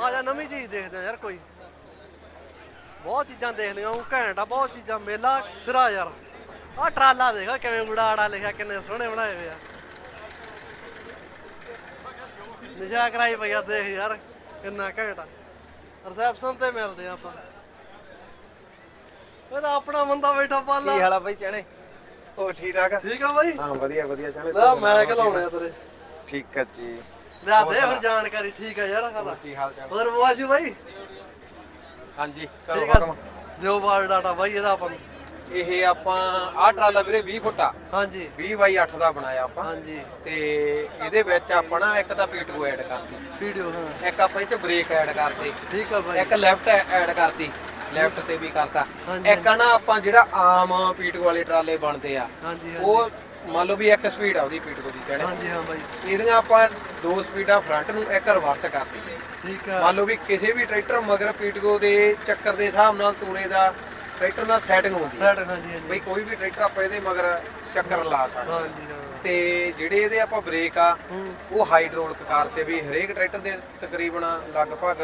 ਆ ਜਾ ਨਵੀਂ ਚੀਜ਼ ਦੇਖਦੇ ਆ ਯਾਰ ਕੋਈ। ਬਹੁਤ ਚੀਜ਼ਾਂ ਦੇਖ ਲਈਆਂ ਉਹ ਘੈਂਟ ਆ ਬਹੁਤ ਚੀਜ਼ਾਂ ਮੇਲਾ ਸਿਰਾ ਯਾਰ। ਆ ਟਰਾਲਾ ਦੇਖੋ ਕਿਵੇਂ ਗੁੜਾੜਾ ਲਿਖਿਆ ਕਿੰਨੇ ਸੋਹਣੇ ਬਣਾਏ ਹੋਏ ਆ। ਨਿਸ਼ਾ ਕਰਾਈ ਪਈਆ ਦੇਖ ਯਾਰ ਕਿੰਨਾ ਘੈਂਟ ਆ। ਰਿਸੈਪਸ਼ਨ ਤੇ ਮਿਲਦੇ ਆ ਆਪਾਂ। ਇਹਦਾ ਆਪਣਾ ਬੰਦਾ ਬੈਠਾ ਪਾਲਾ। ਕੀ ਹਾਲ ਬਾਈ ਚਣੇ ਹੋ ਠੀਕ ਠਾਕ ਆ? ਠੀਕ ਆ ਬਾਈ? ਹਾਂ ਵਧੀਆ ਵਧੀਆ ਚਣੇ ਮੈਂ ਖਲਾਉਣੇ ਆ ਤੇਰੇ? ਠੀਕ ਆ ਜੀ। ਲਿਆ ਦੇ ਫਿਰ ਜਾਣਕਾਰੀ ਠੀਕ ਆ ਯਾਰ ਹਾਲਾ ਕੀ ਹਾਲ ਚਾਲ? ਉਧਰ ਬਵਾਜੂ ਬਾਈ? ਹਾਂਜੀ ਕਰੋ ਠੀਕ ਆ। ਹੁਕਮ ਦਿਓ ਬਾਲ ਡਾਟਾ ਬਾਈ ਇਹਦਾ ਆਪਾਂ ਨੂੰ। ਇਹ ਆਪਾਂ ਆਹ ਟਰਾਲਾ ਵੀਰੇ 20 ਫੁੱਟਾ ਹਾਂਜੀ। 20 ਬਾਈ 8 ਦਾ ਬਣਾਇਆ ਆਪਾਂ। ਹਾਂਜੀ। ਤੇ ਇਹਦੇ ਵਿੱਚ ਆਪਾਂ ਨਾ ਇੱਕ ਤਾਂ ਪੀਟੂ ਐਡ ਕਰਤੀ। ਵੀਡੀਓ ਹਾਂ। ਇੱਕ ਆਪਾਂ ਇਹ ਚ ਬ੍ਰੇਕ ਐਡ ਕਰਤੇ। ਠੀਕ ਆ ਬਾਈ। ਇੱਕ ਲੈਫਟ ਐਡ ਕਰਤੀ। ਲੈਫਟ ਤੇ ਵੀ ਕਰਤਾ। ਹਾਂਜੀ, ਇੱਕ ਆ ਨਾ ਆਪਾਂ ਜਿਹੜਾ ਆਮ ਪੀਟੂ ਵਾਲੇ ਟਰਾਲੇ ਬਣਦੇ ਆ। ਹਾਂਜੀ ਹਾਂਜੀ। ਉਹ ਮੰਨ ਲਓ ਵੀ ਇੱਕ ਸਪੀਡ ਆ ਉਹਦੀ ਪੀਟੂ ਦੀ ਚੜੇ ਹਾਂਜੀ ਹਾਂ ਬਾਈ। ਇਹਦੀਆਂ ਆਪਾਂ ਦੋ ਸਪੀਡਾਂ ਫਰੰਟ ਨੂੰ ਇੱਕ ਰਿਵਰਸ ਕਰਤੀ ਠੀਕ ਆ। ਮੰਨ ਲਓ ਵੀ ਕਿਸੇ ਵੀ ਟਰੈਕਟਰ ਮਗਰ ਪੀਟਗੋ ਦੇ ਚੱਕਰ ਦੇ ਹਿਸਾਬ ਨਾਲ ਤੂਰੇ ਦਾ ਟਰੈਕਟਰ ਨਾਲ ਸੈਟਿੰਗ ਹੁੰਦੀ ਹੈ ਸਾਈਡ ਹਾਂਜੀ ਹਾਂਜੀ। ਬਈ ਕੋਈ ਵੀ ਟਰੈਕਟਰ ਆਪਾਂ ਇਹਦੇ ਮਗਰ ਚੱਕਰ ਲਾ ਸਕਦੇ ਹਾਂਜੀ ਹਾਂ। ਤੇ ਜਿਹੜੇ ਇਹਦੇ ਆਪਾਂ ਬ੍ਰੇਕ ਆ ਹੂੰ। ਉਹ ਹਾਈਡ੍ਰੋਲਿਕ ਕਾਰ ਤੇ ਵੀ ਹਰੇਕ ਟਰੈਕਟਰ ਦੇ ਤਕਰੀਬਨ ਲਗਭਗ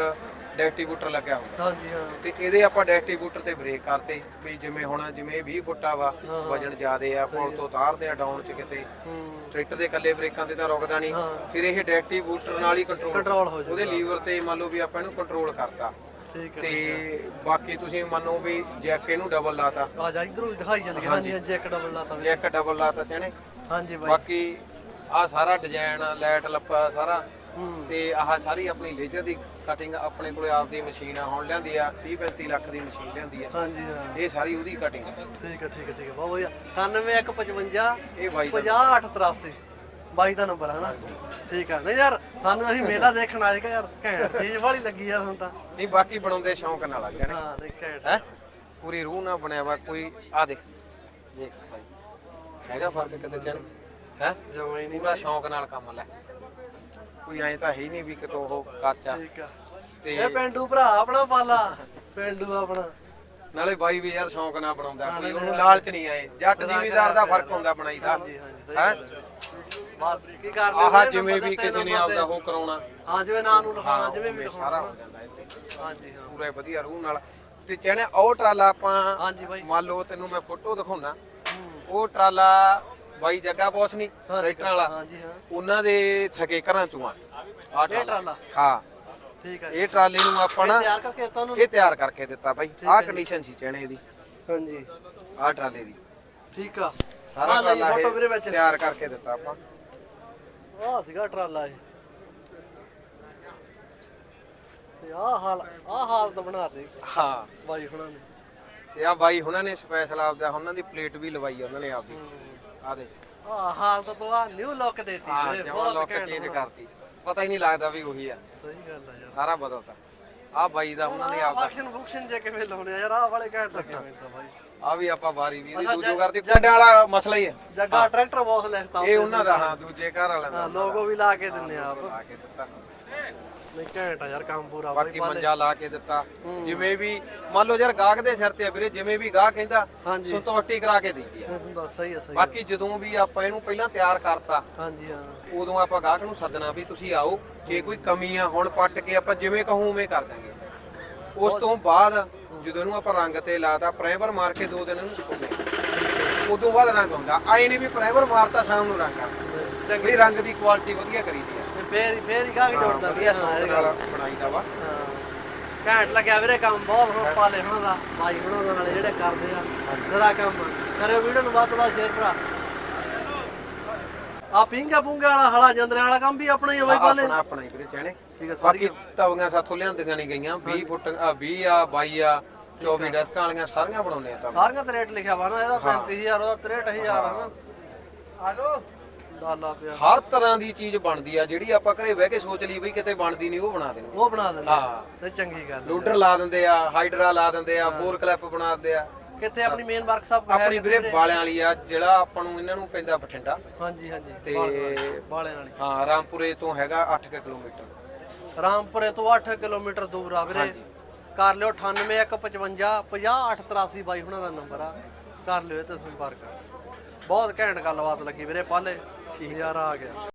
ਡੈਕਟੀਬੂਟਰ ਲੱਗਿਆ ਹੁੰਦਾ। ਹਾਂਜੀ ਹਾਂ। ਤੇ ਇਹਦੇ ਆਪਾਂ ਡੈਕਟੀਬੂਟਰ ਤੇ ਬ੍ਰੇਕ ਕਰਤੇ ਵੀ ਜਿਵੇਂ ਹੁਣ ਜਿਵੇਂ ਇਹ 20 ਫੁੱਟਾ ਵਾ ਹਾਂ। ਵਜਨ ਜ਼ਿਆਦੇ ਆ ਪੁਲ ਤੋਂ ਉਤਾਰਦੇ ਆ ਡਾਊਨ ਚ ਕਿਤੇ ਹੂੰ। ਟਰੈਕਟਰ ਦੇ ਇਕੱਲੇ ਬ੍ਰੇਕਾਂ ਤੇ ਤਾਂ ਰੁਕਦਾ ਨਹੀਂ। ਹਾਂ। ਫਿਰ ਇਹ ਡੈਕਟੀਬੂਟਰ ਨਾਲ ਹੀ ਕੰਟਰੋਲ ਕੰਟਰੋਲ ਹੋ ਉਹਦੇ ਲੀਵਰ ਤੇ ਮੰਨ ਲਓ ਵੀ ਆਪਾਂ ਇਹਨੂੰ ਕੰਟਰੋਲ ਕਰਤਾ। ਠੀਕ ਹੈ ਤੇ ਬਾਕੀ ਤੁਸੀਂ ਮੰਨੋ ਵੀ ਜੈਕ ਇਹਨੂੰ ਡਬਲ ਲਾਤਾ। ਆ ਜਾ ਇਧਰੋਂ ਦਿਖਾਈ ਜਾਂਦੀ ਹਾਂਜੀ ਹਾਂਜੀ। ਇੱਕ ਡਬਲ ਲਾਤਾ ਵੀ ਜੈਕ ਡਬਲ ਲਾਤਾ ਚਣੇ ਹਾਂਜੀ ਬਾਈ। ਬਾਕੀ ਆ ਸਾਰਾ ਡਿਜ਼ਾਈਨ ਲਾਈਟ ਲੱਪਾ ਸਾਰਾ। ਹੂੰ। ਤੇ ਆਹ ਸਾਰੀ ਆਪਣੀ ਲੇਜ਼ਰ ਦੀ ਕਟਿੰਗ ਆਪਣੇ ਕੋਲੇ ਆਪਦੀ ਮਸ਼ੀਨ ਆ ਹੁਣ ਲਿਆਂਦੀ ਆ 30 35 ਲੱਖ ਦੀ ਮਸ਼ੀਨ ਲਿਆਂਦੀ ਆ। ਹਾਂਜੀ ਹਾਂ। ਇਹ ਸਾਰੀ ਉਹਦੀ ਕਟਿੰਗ ਆ। ਠੀਕ ਹੈ ਠੀਕ ਹੈ ਠੀਕ ਹੈ ਬਹੁਤ ਵਧੀਆ। 9155 ਇਹ ਬਾਈ ਦਾ 5883 ਬਾਈ ਦਾ ਨੰਬਰ ਹੈ ਨਾ ਠੀਕ ਆ। ਨਹੀਂ ਯਾਰ ਸਾਨੂੰ ਅਸੀਂ ਮੇਲਾ ਦੇਖਣ ਆਏ ਕਿ ਯਾਰ ਘੈਂਟ ਚੀਜ਼ ਵਾਲੀ ਲੱਗੀ ਯਾਰ ਹੁਣ ਤਾਂ। ਨਹੀਂ ਬਾਕੀ ਬਣਾਉਂਦੇ ਸ਼ੌਂਕ ਨਾਲ ਆ ਜਾਣੇ ਹਾਂ ਦੇਖ ਘੈਂਟ ਹੈ? ਪੂਰੀ ਰੂਹ ਨਾਲ ਬਣਿਆ ਵਾ ਕੋਈ ਆ ਦੇਖ। ਦੇਖ ਸਪਾਈ। ਹੈਗਾ ਫ਼ਰਕ ਕਿਤੇ ਚਣ ਹੈ? ਜਮਾ ਹੀ ਨਹੀਂ ਪੂਰਾ ਸ਼ੌਂਕ ਨਾਲ ਕੰਮ ਲੈ। ਕੋਈ ਐਂ ਤਾਂ ਹੈ ਨਹੀਂ ਵੀ ਕਿਤੋਂ ਉਹ ਕੱਚ ਠੀਕ ਆ। ਤੇ ਇਹ ਪਿੰਡੂ ਭਰਾ ਆਪਣਾ ਪਾਲਾ। ਪਿੰਡੂ ਆਪਣਾ। ਨਾਲੇ ਬਾਈ ਵੀ ਯਾਰ ਸ਼ੌਂਕ ਨਾਲ ਬਣਾਉਂਦਾ ਕੋਈ ਉਹਨੂੰ ਲਾਲਚ ਨਹੀਂ ਆਏ। ਜੱਟ ਜ਼ਿਮੀਦਾਰ ਦਾ ਫ਼ਰਕ ਹੁੰਦਾ ਬਣਾਈ ਦਾ। ਹੈ? ਬਾਤ ਕੀ ਕਰ ਆਹ ਲਿਓ ਜਿਵੇਂ ਵੀ ਕਿਸੇ ਨੇ ਆਪਦਾ ਉਹ ਕਰਾਉਣਾ। ਹਾਂ ਜਿਵੇਂ ਨਾਂ ਨੂੰ ਲਿਖਾਉਣਾ ਜਿਵੇਂ ਵੀ ਸਾਰਾ ਹੋ ਜਾਂਦਾ ਇੱਥੇ। ਹਾਂਜੀ ਹਾਂ। ਪੂਰਾ ਵਧੀਆ ਰੂਹ ਨਾਲ। ਤੇ ਚਣੇ ਉਹ ਟਰਾਲਾ ਆਪਾਂ ਹਾਂਜੀ ਬਾਈ। ਮੰਨ ਲਓ ਤੈਨੂੰ ਮੈਂ ਫੋਟੋ ਦਿਖਾਉਣਾ। ਉਹ ਟਰਾਲਾ ਬਾਈ ਜੱਗਾ ਬੌਸ ਨਹੀਂ ਹਾਂ, ਟਰੈਕਟਰ ਵਾਲਾ। ਹਾਂਜੀ ਹਾਂ। ਉਹਨਾਂ ਦੇ ਸਕੇ ਘਰਾਂ ਚੋਂ ਆ। ਇਹ ਟਰਾਲਾ। ਹਾਂ। ਠੀਕ ਆ ਇਹ ਟਰਾਲੇ ਨੂੰ ਆਪਾਂ ਨਾ ਤਿਆਰ ਕਰਕੇ ਦਿੱਤਾ ਉਹਨੂੰ? ਇਹ ਤਿਆਰ ਕਰਕੇ ਦਿੱਤਾ ਬਾਈ। ਆਹ ਕੰਡੀਸ਼ਨ ਸੀ ਚਣੇ ਦੀ। ਹਾਂਜੀ। ਆਹ ਟਰਾਲੇ ਦੀ। ਠੀਕ ਆ। ਸਾਰਾ ਟਰਾਲਾ ਫੋਟੋ ਵੀਰੇ ਵਿੱਚ। ਤਿਆਰ ਕਰਕੇ ਦਿੱਤਾ ਆਪਾਂ। ਆਹ ਸੀਗਾ ਟਰਾਲਾ ਇਹ। ਤੇ ਆਹ ਹਾਲ ਆਹ ਹਾਲਤ ਬਣਾ ਦੇ ਹਾਂ। ਬਾਈ ਹੁਣਾਂ ਨੇ। ਤੇ ਆ ਬਾਈ ਉਹਨਾਂ ਨੇ ਸਪੈਸ਼ਲ ਆਪਦਾ ਉਹਨਾਂ ਦੀ ਪਲੇਟ ਵੀ ਲਵਾਈ ਆ ਉਹਨਾਂ ਨੇ ਆਪਦੀ। ਆ ਦੇ। ਆਹ ਹਾਲਤ ਤੋਂ ਆ ਨਿਊ ਲੁੱਕ ਦੇਤੀ ਹਾਂ ਵੀਰੇ, ਜਮਾ ਬਹੁਤ ਲੋਕ ਘੈਂਟ ਚੇਂਜ। ਕਰਤੀ। ਪਤਾ ਹੀ ਨਹੀਂ ਲੱਗਦਾ ਵੀ ਉਹੀ ਆ। ਸਹੀ ਗੱਲ ਆ ਯਾਰ। ਸਾਰਾ ਬਦਲਤਾ। ਆ ਬਾਈ ਦਾ ਉਹਨਾਂ ਨੇ ਆਪਦਾ ਫੰਕਸ਼ਨ ਫੰਕਸ਼ਨ ਜੇ ਕਿਵੇਂ ਲਾਉਣੇ ਆ ਯਾਰ ਆਹ ਵਾਲੇ ਘੈਂਟ ਲੱਗੇ ਮੈਨੂੰ ਤਾਂ ਬਾਈ। ਆ ਵੀ ਆਪਾਂ ਬਾਰੀ ਵੀ ਇਹਦੀ ਦੂਜੋ ਕਰਦੀ ਕੁੰਡਿਆਂ ਵਾਲਾ ਮਸਲਾ ਹੀ ਹੈ। ਜੱਗਾ ਟਰੈਕਟਰ ਬਹੁਤ ਲਿਖਤਾ ਇਹ ਉਹਨਾਂ। ਦਾ ਹਾਂ ਦੂਜੇ ਘਰ ਵਾਲਿਆਂ ਦਾ ਲੋਗੋ ਵੀ ਲਾ ਕੇ ਦਿੰਨੇ ਆ ਆਪ। ਲਾ ਕੇ ਦਿੱਤਾ। ਨਹੀਂ ਘੈਂਟ ਆ ਯਾਰ ਕੰਮ ਪੂਰਾ ਬਾਈ ਬਾਕੀ ਮੰਜਾ ਲਾ। ਕੇ ਦਿੱਤਾ। ਜਿਵੇਂ ਵੀ ਮੰਨ ਲਓ ਯਾਰ ਗਾਹਕ ਦੇ ਸਿਰ ਤੇ ਆ ਵੀਰੇ ਜਿਵੇਂ ਵੀ ਗਾਹਕ ਕਹਿੰਦਾ ਹਾਂਜੀ। ਸੰਤੁਸ਼ਟੀ ਕਰਾ ਕੇ ਆ। ਸਹੀ ਆ ਸਹੀ ਆ। ਬਾਕੀ ਜਦੋਂ ਵੀ ਆਪਾਂ ਇਹਨੂੰ ਪਹਿਲਾਂ ਤਿਆਰ ਕਰਤਾ ਹਾਂਜੀ ਹਾਂ। ਉਦੋਂ ਆਪਾਂ ਗਾਹਕ ਨੂੰ ਸੱਦਣਾ ਵੀ ਤੁਸੀਂ ਆਓ ਜੇ ਕੋਈ ਕਮੀ ਆ ਹੁਣ ਪੱਟ ਕੇ ਆਪਾਂ ਜਿਵੇਂ ਕਹੂੰ ਉਵੇਂ ਕਰ ਦਾਂਗੇ ਉਸ ਤੋਂ ਬਾਅਦ ਜਦੋਂ ਇਹਨੂੰ ਆਪਾਂ ਰੰਗ ਤੇ ਲਾਤਾ ਪ੍ਰਾਈਮਰ ਮਾਰ ਕੇ ਦੋ ਦਿਨ ਇਹਨੂੰ ਸੁਕਾਉਂਦੇ ਉਦੋਂ ਬਾਅਦ ਰੰਗ ਹੁੰਦਾ ਆਏ ਨਹੀਂ ਵੀ ਪ੍ਰਾਈਮਰ ਮਾਰਤਾ ਸ਼ਾਮ ਨੂੰ ਰੰਗ ਆ ਚੰਗੀ ਰੰਗ ਦੀ ਕੁਆਲਿਟੀ ਵਧੀਆ ਕਰੀਦੀ ਆ। ਤੇ ਫੇਰ ਹੀ ਫੇਰ ਹੀ ਗਾਹਕ ਜੋੜਦਾ ਵਧੀਆ ਹਾਂ, ਇਹ ਸੌਂਕ ਗੱਲ। ਨਾਲ ਬਣਾਈਦਾ ਵਾ। ਹਾਂ। ਘੈਂਟ ਲੱਗਿਆ ਵੀਰੇ ਕੰਮ ਬਹੁਤ ਹੁਣ ਪਾਲੇ ਹੁਣਾਂ ਦਾ ਮਾਈ ਹੁਣਾਂ ਦਾ ਨਾਲੇ ਜਿਹੜੇ ਕਰਦੇ ਆ ਜਰਾ ਕੰਮ ਕਰਿਓ ਵੀਡੀਓ ਨੂੰ ਵੱਧ ਤੋਂ ਵੱਧ ਸ਼ੇਅਰ ਭਰਾ। ਆ ਪਿੰਗਾ ਪੁੰਗਾ ਵਾਲਾ ਹਲਾ ਜੰਦਰੇ ਵਾਲਾ ਕੰਮ ਵੀ ਆਪਣਾ ਹੀ ਆ ਬਾਈ ਪਾਲੇ। ਆਪਣਾ ਆਪਣਾ ਹੀ ਵੀਰੇ ਚਹਿਣੇ ਠੀਕ ਹੈ ਬਾਕੀ ਸਾਰੀ ਤਵੀਆਂ ਸਾਥੋਂ ਲਿਆਂਦੀਆਂ ਨਹੀਂ ਗਈਆਂ 20 ਫੁੱਟ ਆ 20 ਆ 22 ਆ। 24 ਡਸਕਾਂ ਵਾਲੀਆਂ ਸਾਰੀਆਂ ਬਣਾਉਂਦੇ ਆ ਤਾਂ ਸਾਰੀਆਂ ਤੇ ਰੇਟ ਲਿਖਿਆ ਵਾ ਨਾ ਇਹਦਾ 35000 ਉਹਦਾ 63000 ਆ ਨਾ। ਡਾਲਾ ਪਿਆ। ਹਰ ਤਰ੍ਹਾਂ ਦੀ ਚੀਜ਼ ਬਣਦੀ ਆ ਜਿਹੜੀ ਆਪਾਂ ਘਰੇ ਬਹਿ ਕੇ ਸੋਚ ਲਈ ਬਈ ਕਿਤੇ ਬਣਦੀ ਨਹੀਂ ਉਹ ਬਣਾ ਦੇਣੀ ਉਹ ਬਣਾ ਦਿੰਦੇ। ਹਾਂ। ਤੇ ਚੰਗੀ ਗੱਲ ਲੋਡਰ ਲਾ ਦਿੰਦੇ ਆ ਹਾਈਡਰਾ ਲਾ ਦਿੰਦੇ ਆ ਬੋਰ ਕਲੈਪ ਬਣਾ ਦਿੰਦੇ ਆ। ਕਿੱਥੇ ਆਪਣੀ ਮੇਨ ਵਰਕਸ਼ਾਪ ਆਪਣੀ ਵੀਰੇ ਵਾਲਿਆਂ ਵਾਲੀ ਆ ਜਿਹੜਾ ਆਪਾਂ ਨੂੰ ਇਹਨਾਂ ਨੂੰ ਪੈਂਦਾ ਬਠਿੰਡਾ। ਹਾਂਜੀ ਹਾਂਜੀ। ਤੇ ਬਾਲੇ ਵਾਲੀ ਹਾਂ ਰਾਮਪੁਰੇ ਤੋਂ ਹੈਗਾ 8 ਕਿਲੋਮੀਟਰ। ਰਾਮਪੁਰੇ ਤੋਂ 8 ਕਿਲੋਮੀਟਰ ਦੂਰ ਆ ਵੀਰੇ। ਕਰ ਲਿਓ 98155 50883 ਬਾਈ ਹੁਣਾਂ ਦਾ ਨੰਬਰ ਆ। ਕਰ ਲਿਓ ਇਹ ਤੇ ਸੰਪਰਕ। ਬਹੁਤ ਘੈਂਟ ਗੱਲਬਾਤ ਲੱਗੀ ਵੀਰੇ ਪਾਲੇ। 6000 ਆ ਗਿਆ।